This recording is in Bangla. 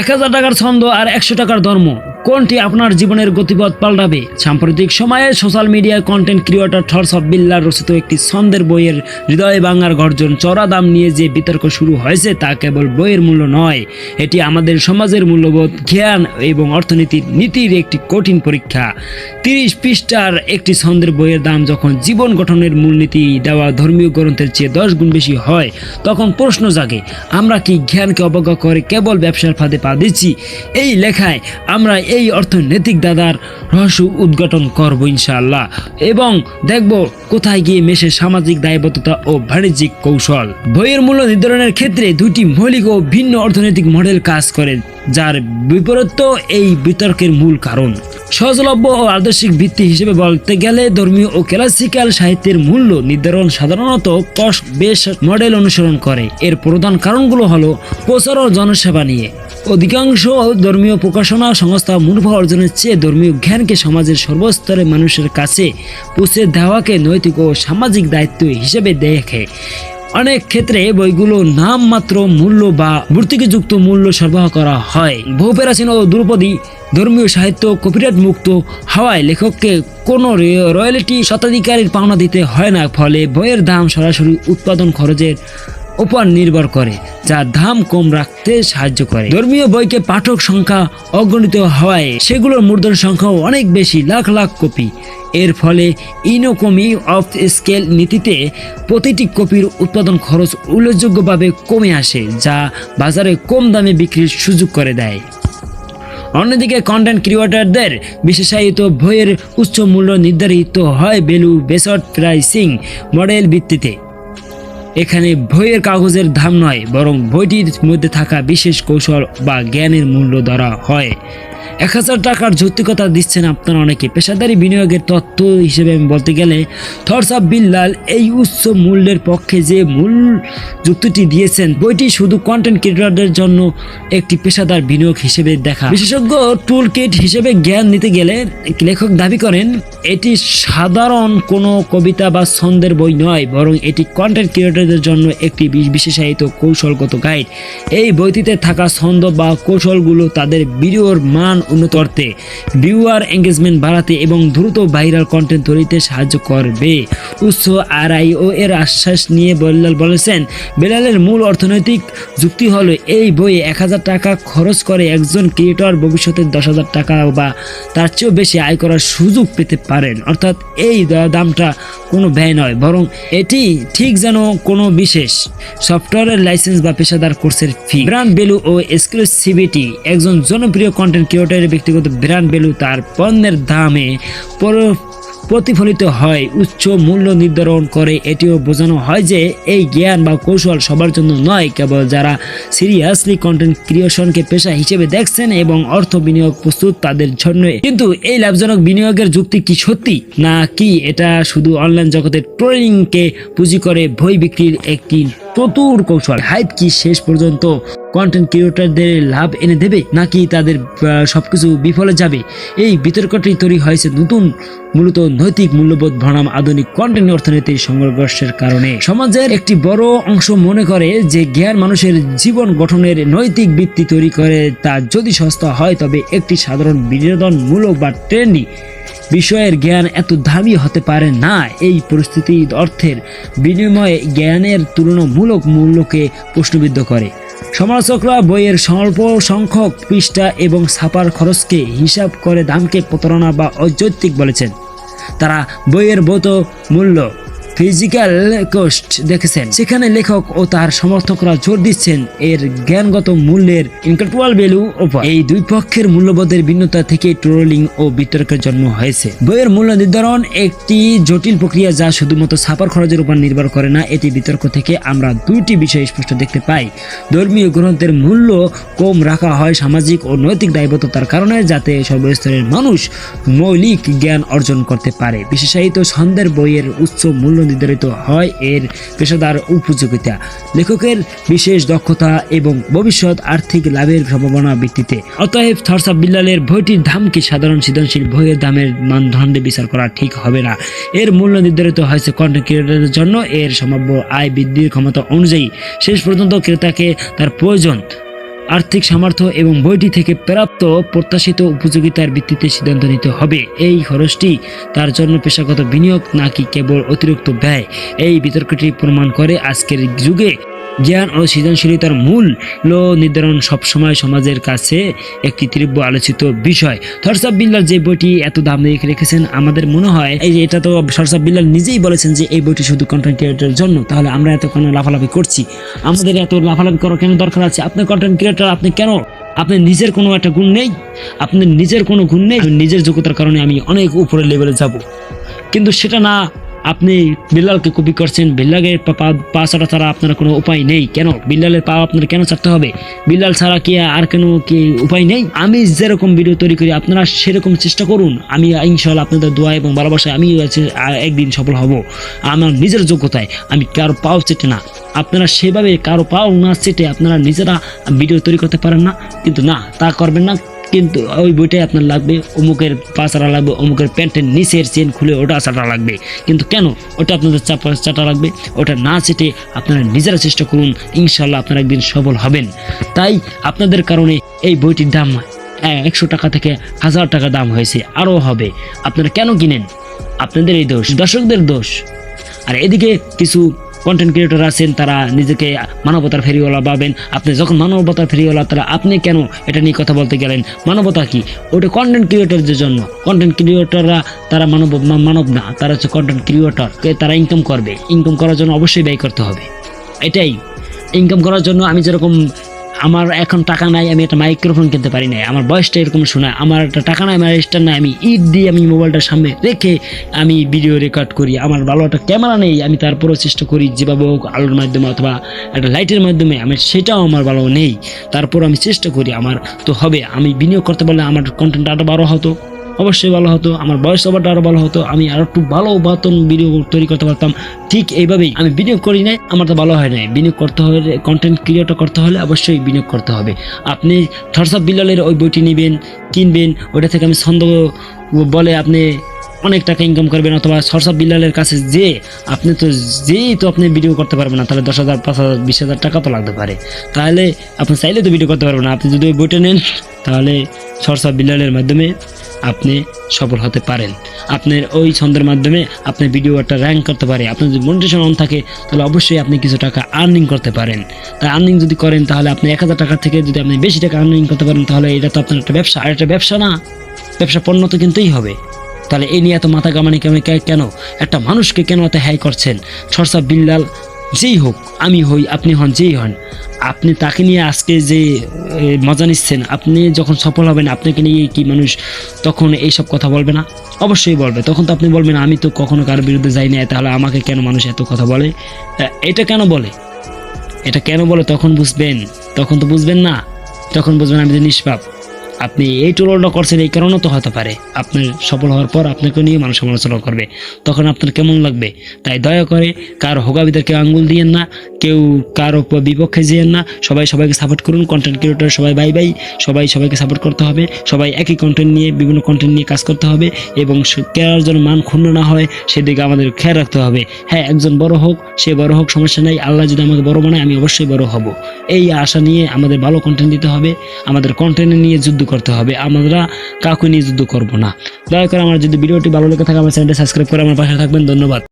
এক হাজার টাকার ছন্দ আর একশো টাকার ধর্ম। কোনটি আপনার জীবনের গতিপথ পাল্টাবে? সাম্প্রতিক সময়ে সোশ্যাল মিডিয়ায় কন্টেন্ট ক্রিয়েটর থর্স অফ বিল্লার রচিত একটি ছন্দের বইয়ের হৃদয় বাংলার গর্জন চড়া দাম নিয়ে যে বিতর্ক শুরু হয়েছে তা কেবল বইয়ের মূল্য নয়, এটি আমাদের সমাজের মূল্যবোধ, জ্ঞান এবং অর্থনীতির নীতির একটি কঠিন পরীক্ষা। তিরিশ পৃষ্ঠার একটি ছন্দের বইয়ের দাম যখন জীবন গঠনের মূলনীতি দেওয়া ধর্মীয় গ্রন্থের চেয়ে দশ গুণ বেশি হয়, তখন প্রশ্ন জাগে, আমরা কি জ্ঞানকে অবজ্ঞা করে কেবল ব্যবসার ফাঁদে পা দিচ্ছি। এই লেখায় আমরা এই অর্থনৈতিক দাদার রহস্য উদ্ঘাটন করব ইনশাআল্লাহ এবং দেখব কোথায় গিয়ে মেশে সামাজিক দায়বদ্ধতা ও বাণিজ্যিক কৌশল। বইয়ের মূল্য নির্ধারণের ক্ষেত্রে দুটি মৌলিক ও ভিন্ন অর্থনৈতিক মডেল কাজ করে, যার বিপরীত এই বিতর্কের মূল কারণ। সহজলভ্য ও আদর্শিক ভিত্তি হিসেবে বলতে গেলে ধর্মীয় ও ক্লাসিক্যাল সাহিত্যের মূল্য নির্ধারণ সাধারণত কস্ট বেস মডেল অনুসরণ করে। এর প্রধান কারণগুলো হলো প্রচার ও জনসেবা নিয়ে। অধিকাংশ ধর্মীয় প্রকাশনা সংস্থা মুনাফা অর্জনের চেয়ে ধর্মীয় জ্ঞানকে সমাজের সর্বস্তরের মানুষের কাছে পৌঁছে দেওয়াকে নৈতিক ও সামাজিক দায়িত্ব হিসেবে দেখে। অনেক ক্ষেত্রে বইগুলো নামমাত্র মূল্য বা যুক্ত মূল্য সরবরাহ করা হয়। বহু প্রাচীন ও দ্রুপদী ধর্মীয় সাহিত্য কপিরাইট মুক্ত হওয়ায় লেখককে কোনো রয়্যালিটি শতাধিকারীর পাওনা দিতে হয় না। ফলে বইয়ের দাম সরাসরি উৎপাদন খরচের উপর নির্ভর করে, যা দাম কম রাখতে সাহায্য করে। ধর্মীয় বইকে পাঠক সংখ্যা অগণিত হওয়ায় সেগুলোর মূর্ধন সংখ্যাও অনেক বেশি, লাখ লাখ কপি। এর ফলে ইনোকমি অফ স্কেল নীতিতে প্রতিটি কপির উৎপাদন খরচ উল্লেখযোগ্যভাবে কমে আসে, যা বাজারে কম দামে বিক্রির সুযোগ করে দেয়। অন্যদিকে কন্টেন্ট ক্রিয়েটারদের বিশেষায়িত বইয়ের উচ্চ মূল্য নির্ধারিত হয় ভ্যালু বেসট প্রাইসিং মডেল ভিত্তিতে। এখানে বইয়ের কাগজের দাম নয়, বরং বইটির মধ্যে থাকা বিশেষ কৌশল বা জ্ঞানের মূল্য ধরা হয়। এক হাজার টাকার যৌক্তিকতা দিচ্ছেন আপনারা অনেকে। পেশাদারি বিনিয়োগের তত্ত্ব হিসেবে আমি বলতে গেলে থরস অফ বিল্লাল এই উচ্চ মূল্যের পক্ষে যে মূল যুক্তিটি দিয়েছেন, বইটি শুধু কন্টেন্ট ক্রিয়েটরদের জন্য একটি পেশাদার বিনিয়োগ হিসেবে দেখা। বিশেষজ্ঞ টুল কিট হিসেবে জ্ঞান নিতে গেলে লেখক দাবি করেন, এটি সাধারণ কোনো কবিতা বা ছন্দের বই নয়, বরং এটি কন্টেন্ট ক্রিয়েটরদের জন্য একটি বিশ- বিশেষায়িত কৌশলগত গাইড এই বইটিতে থাকা ছন্দ বা কৌশলগুলো তাদের ভিডিওর মান উন্নত করতে ভিউয়ার এঙ্গেজমেন্ট বাড়াতে এবং দ্রুত ভাইরাল কন্টেন্ট তৈরিতে সাহায্য করবে। উচ্চ আরআইও এর আশ্বাস নিয়ে বেলাল বলেছেন, বেলালের মূল অর্থনৈতিক যুক্তি হলো, এই বইয়ে এক হাজার টাকা খরচ করে একজন ক্রিয়েটর ভবিষ্যতে দশ হাজার টাকা বা তার চেয়েও বেশি আয় করার সুযোগ পেতে পারেন। অর্থাৎ এই দামটা কোনো ব্যয় নয়, বরং এটি ঠিক যেন কোনো বিশেষ সফটওয়্যারের লাইসেন্স বা পেশাদার কোর্সের ফি ব্র্যান্ড ভ্যালু ও এক্সক্লুসিভিটি একজন জনপ্রিয় কন্টেন্ট ক্রিয়েটরের ব্যক্তিগত ব্র্যান্ড ভ্যালু তার পণ্যের দামে প্রতিফলিত হয়, উচ্চ মূল্য নির্ধারণ করে। এটিও বোঝানো হয় যে এই জ্ঞান বা কৌশল সবার জন্য নয়, কেবল যারা সিরিয়াসলি কন্টেন্ট ক্রিয়েশনকে পেশা হিসেবে দেখছেন এবং অর্থ বিনিয়োগ প্রস্তুত তাদের জন্য কিন্তু এই লাভজনক বিনিয়োগের যুক্তি কি সত্যি? না কি এটা শুধু অনলাইন জগতের ট্রেনিংকে পুঁজি করে বই বিক্রির একটি চতুর কৌশল। হাইপ কি শেষ পর্যন্ত? কন্টেন্ট ক্রিয়েটরদের লাভ এনে দেবে নাকি তাদের সবকিছু বিফলে যাবে? এই বিতর্কটি তৈরি হয়েছে নতুন, মূলত নৈতিক মূল্যবোধ বনাম আধুনিক কন্টেন্ট অর্থনীতির সংঘর্ষের কারণে। সমাজের একটি বড় অংশ মনে করে যে জ্ঞান মানুষের জীবন গঠনের নৈতিক ভিত্তি তৈরি করে তা যদি সস্তা হয়, তবে একটি সাধারণ বিনোদনমূলক বা ট্রেন্ডি বিষয়ের জ্ঞান এত দামি হতে পারে না। এই পরিস্থিতি অর্থের বিনিময়ে জ্ঞানের তুলনামূলক মূল্যকে প্রশ্নবিদ্ধ করে। সমালোচকরা বইয়ের স্বল্প সংখ্যক পৃষ্ঠা এবং ছাপার খরচকে হিসাব করে দামকে প্রতারণা বা অযৌক্তিক বলেছেন। তারা বইয়ের বত মূল্য ফিজিক্যাল কোস্ট দেখেছেন। সেখানে লেখক ও তার সমর্থকরা জোর দিচ্ছেন এর জ্ঞানগত মূল্যের ইনকন্ট্রোল ভ্যালু ওপর এই দুই পক্ষের মূল্যবোধের ভিন্নতা থেকে ট্রোলিং ও বিতর্কের জন্ম হয়েছে। বইয়ের মূল্য নির্ধারণ একটি জটিল প্রক্রিয়া যা শুধুমাত্র ছাপার খরচের উপর নির্ভর করে না এটি বিতর্ক থেকে আমরা দুইটি বিষয় স্পষ্ট দেখতে পাই। ধর্মীয় গ্রন্থের মূল্য কম রাখা হয় সামাজিক ও নৈতিক দায়বদ্ধতার কারণে, যাতে সর্বস্তরের মানুষ মৌলিক জ্ঞান অর্জন করতে পারে। বিশেষায়িত ছন্দের বইয়ের উচ্চ মূল্য নির্ধারিত হয় এর পেশাদার উপযোগিতা। লেখকের বিশেষ দক্ষতা এবং ভবিষ্যৎ আর্থিক লাভের সম্ভাবনা ভিত্তিতে। অতএব থরসা বিল্লালের বইটির দাম কি সাধারণ সৃজনশীল বইয়ের দামের মানদণ্ডে বিচার করা ঠিক হবে না। এর মূল্য নির্ধারিত হয়েছে কন্টেন্ট ক্রিয়েটরদের জন্য। এর সম্ভাব্য আয় বৃদ্ধির ক্ষমতা অনুযায়ী শেষ পর্যন্ত ক্রেতাকে তার প্রয়োজন আর্থিক সামর্থ্য এবং বইটি থেকে প্রাপ্ত প্রত্যাশিত উপযোগিতার ভিত্তিতে সিদ্ধান্ত নিতে হবে। এই খরচটি তার জন্য পেশাগত বিনিয়োগ নাকি কেবল অতিরিক্ত ব্যয়? এই বিতর্কটি প্রমাণ করে আজকের যুগে জ্ঞান ও সৃজনশীলতার মূল্য নির্ধারণ সবসময় সমাজের কাছে একটি তীব্র আলোচিত বিষয়। থরসাব বিল্লার যে বইটি এত দাম দিয়ে রেখেছেন, আমাদের মনে হয় এই যে এটা তো সরসাব বিল্লার নিজেই বলেছেন যে এই বইটি শুধু কন্টেন্ট ক্রিয়েটারের জন্য, তাহলে আমরা এত কেন লাফালাফি করছি? আমাদের এত লাফালাফি করার কেন দরকার আছে? আপনি কন্টেন্ট ক্রিয়েটার আপনি কেন? আপনার নিজের কোনো একটা গুণ নেই? আপনার নিজের কোনো গুণ নেই? নিজের যোগ্যতার কারণে আমি অনেক উপরের লেভেলে যাব। কিন্তু সেটা না আপনি বিল্লালকে কপি করছেন, বিল্লালের পা- ছাড়া ছাড়া আপনার কোনো উপায় নেই। কেন? বিল্লালের পা আপনার কেন ছাড়তে হবে? বিল্লাল ছাড়া কি আর কেন কি উপায় নেই? আমি যেরকম ভিডিও তৈরি করি, আপনারা সেরকম চেষ্টা করুন। আমি ইনশাল্লাহ আপনাদের দোয়া এবং ভালোবাসায় আমি একদিন সফল হব। আমার নিজের যোগ্যতায় আমি কারও পাও চেটে না। আপনারা সেভাবে কারও পাও না চেটে আপনারা নিজেরা ভিডিও তৈরি করতে পারেন না। কিন্তু না, তা করবেন না। কিন্তু ওই বইটাই আপনার লাগবে, অমুকের পাচারা লাগবে, অমুকের প্যান্টের নিচের চেন খুলে ওটা চাটা লাগবে। কিন্তু কেন? ওটা আপনাদের চাপা চাটা লাগবে। ওটা না চেটে আপনারা নিজেরা চেষ্টা করুন ইনশাল্লাহ আপনারা একদিন সফল হবেন। তাই আপনাদের কারণে এই বইটির দাম একশো টাকা থেকে হাজার টাকা দাম হয়েছে। আরও হবে। আপনারা কেন কিনেন? আপনাদের এই দোষ, দর্শকদের দোষ। আর এদিকে কিছু কন্টেন্ট ক্রিয়েটর আছেন, তারা নিজেকে মানবতার ফেরিওয়ালা পাবেন আপনি যখন মানবতার ফেরিওয়ালা, তারা আপনি কেন এটা নিয়ে কথা বলতে গেলেন? মানবতা কি? ওটা কন্টেন্ট ক্রিয়েটরদের জন্য। কন্টেন্ট ক্রিয়েটররা তারা মানব মানব না, তারা হচ্ছে কন্টেন্ট ক্রিয়েটর তারা ইনকাম করবে। ইনকাম করার জন্য অবশ্যই ব্যয় করতে হবে। এটাই। ইনকাম করার জন্য আমি যেরকম আমার এখন টাকা নাই, আমি একটা মাইক্রোফোন কিনতে পারি নাই। আমার বয়সটা এরকম শোনা, আমার একটা টাকা নাই, আমার রেজিস্টার নাই, আমি ঈদ দিয়ে আমি মোবাইলটার সামনে রেখে আমি ভিডিও রেকর্ড করি। আমার ভালো একটা ক্যামেরা নেই, আমি তারপরেও চেষ্টা করি, যেভাবে হোক আলোর মাধ্যমে অথবা একটা লাইটের মাধ্যমে, আমি সেটাও আমার ভালো নেই। তারপর আমি চেষ্টা করি, আমার তো হবে। আমি বিনিয়োগ করতে পারলে আমার কন্টেন্ট আরও বড় হতো। অবশ্যই ভালো হতো, আমার বয়স ওভারটা আরও ভালো হতো, আমি আরও একটু ভালো বাতন ভিডিও তৈরি করতে পারতাম। ঠিক এইভাবেই আমি বিনিয়োগ করি নাই, আমার তো ভালো হয় নাই। বিনিয়োগ করতে হলে কন্টেন্ট ক্রিয়েটর করতে হলে অবশ্যই বিনিয়োগ করতে হবে। আপনি থরসাব বিল্লালের ওই বইটি নেবেন, কিনবেন ওটা থেকে আমি ছন্দ বলে আপনি অনেক টাকা ইনকাম করবেন, অথবা সরসব বিল্লালের কাছে যে, আপনি তো যেই তো আপনি ভিডিও করতে পারবেন না, তাহলে দশ হাজার, পাঁচ হাজার, বিশ হাজার টাকা তো লাগতে পারে। তাহলে আপনি চাইলে তো ভিডিও করতে পারবেন না, আপনি যদি ওই বইটা নেন, তাহলে সরসাব বিল্লালের মাধ্যমে আপনি সফল হতে পারেন। আপনার ওই ছন্দের মাধ্যমে আপনি ভিডিও একটা র্যাঙ্ক করতে পারে। আপনার যদি মনিটেশন অন থাকে, তাহলে অবশ্যই আপনি কিছু টাকা আর্নিং করতে পারেন। তাই আর্নিং যদি করেন, তাহলে আপনি এক হাজার টাকা থেকে যদি আপনি বেশি টাকা আর্নিং করতে পারেন, তাহলে এটা তো আপনার একটা ব্যবসা। আর একটা ব্যবসা না, ব্যবসা পণ্য তো কিনতেই হবে। তাহলে এই নিয়ে এত মাথা গামানি কামানি কেন? একটা মানুষকে কেন এত হ্যাই করছেন? সরসা বিল্লাল যেই হোক, আমি হই, আপনি হন, যেই হন। আপনি তাকে নিয়ে আজকে যে মজা নিচ্ছেন, আপনি যখন সফল হবেন, আপনাকে নিয়ে কি মানুষ তখন এইসব কথা বলবে না? অবশ্যই বলবে, তখন তো আপনি বলবেন, আমি তো কখনো কারোর বিরুদ্ধে যাই না তাহলে আমাকে কেন মানুষ এত কথা বলে? এটা কেন বলে? এটা কেন বলে? তখন বুঝবেন, তখন তো বুঝবেন না। তখন বুঝবেন আমি যে নিষ্পাপ। আপনি এই টুলটা করছেন এই কারণে তো হতে পারে। আপনার সফল হওয়ার পর আপনাকে নিয়ে মানুষ সমালোচনা করবে। তখন আপনার কেমন লাগবে? তাই দয়া করে কার হোগাবিদেরকে আঙ্গুল দিয়েন না, কেউ কার বিপক্ষে যেয়েন না। সবাই সবাইকে সাপোর্ট করুন কন্টেন্ট ক্রিয়েটর সবাই বাই বাই সবাই সবাইকে সাপোর্ট করতে হবে। সবাই একই কন্টেন্ট নিয়ে, বিভিন্ন কন্টেন্ট নিয়ে কাজ করতে হবে এবং কেয়ার যেন মান ক্ষুণ্ণ না হয়, সেদিকে আমাদের খেয়াল রাখতে হবে। হ্যাঁ একজন বড় হোক, সে বড় হোক, সমস্যা নাই। আল্লাহ যদি আমাকে বড় বানায়, আমি অবশ্যই বড় হব। এই আশা নিয়ে আমাদের ভালো কন্টেন্ট দিতে হবে। আমাদের কন্টেন্ট নিয়ে যুদ্ধ করতে হবে। আমরা কাউকে নিয়ে যুদ্ধ করব না। দয়া করে আমার যদি ভিডিওটি ভালো লেগে থাকে, আমার চ্যানেলটি সাবস্ক্রাইব করে আমার পাশে থাকবেন। ধন্যবাদ।